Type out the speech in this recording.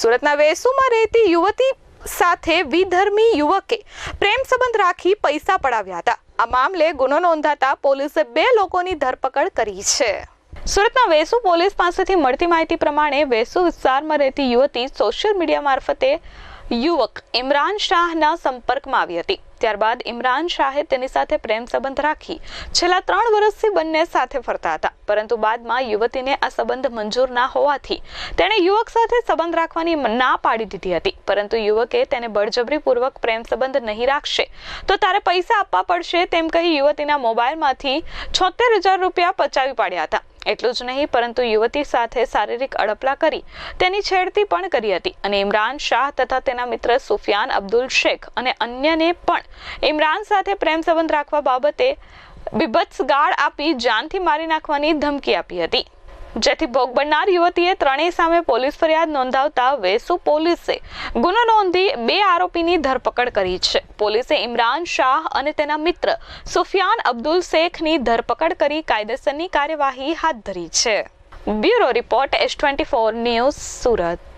સુરતના વેસુમાં રહેતી યુવતી સાથે વિધર્મી યુવકે પ્રેમ સંબંધ રાખી પૈસા પડાવ્યા હતા. આ મામલે ગુનો નોંધાતા પોલીસે બે લોકોની ધરપકડ કરી છે. સુરતના વેસુ પોલીસ પાસેથી મળતી માહિતી પ્રમાણે વેસુ વિસ્તારમાં રહેતી યુવતી સોશિયલ મીડિયા મારફતે યુવક ઇમરાન શાહના સંપર્કમાં આવી હતી. ત્યારબાદ ઇમરાન શાહે તેની સાથે પ્રેમ સંબંધ રાખી છેલ્લા ત્રણ વર્ષથી બંને સાથે ફરતા હતા. પરંતુ બાદમાં યુવતીને આ સંબંધ મંજૂર ના હોવાથી તેણે યુવક સાથે સંબંધ રાખવાની ના પાડી દીધી હતી. પરંતુ યુવકે તેને બળજબરીપૂર્વક પ્રેમ સંબંધ નહીં રાખશે તો તારે પૈસા આપવા પડશે તેમ કહી યુવતીના મોબાઈલમાંથી છોતેર હજાર રૂપિયા પચાવી પાડ્યા હતા. એટલું જ નહીં, પરંતુ યુવતી સાથે શારીરિક અડપલા કરી તેની છેડતી પણ કરી હતી. અને ઇમરાન શાહ તથા તેના મિત્ર સુફિયાન અબ્દુલ શેખ અને અન્યને પણ ઇમરાન સાથે પ્રેમ સંબંધ રાખવા બાબતે બિભત્સ ગાળ આપી જાનથી મારી નાખવાની ધમકી આપી હતી. જેથી ભોગ બનનાર યુવતીએ ત્રણેય સામે પોલીસ ફરિયાદ નોંધાવતા વેસુ પોલીસે ગુનો નોંધી બે આરોપીની ધરપકડ કરી છે. પોલીસે ઇમરાન શાહ અને તેના મિત્ર સુફિયાન અબ્દુલ શેખની ધરપકડ કરી કાયદેસરની કાર્યવાહી હાથ ધરી છે. Bureau report S twenty four news Surat.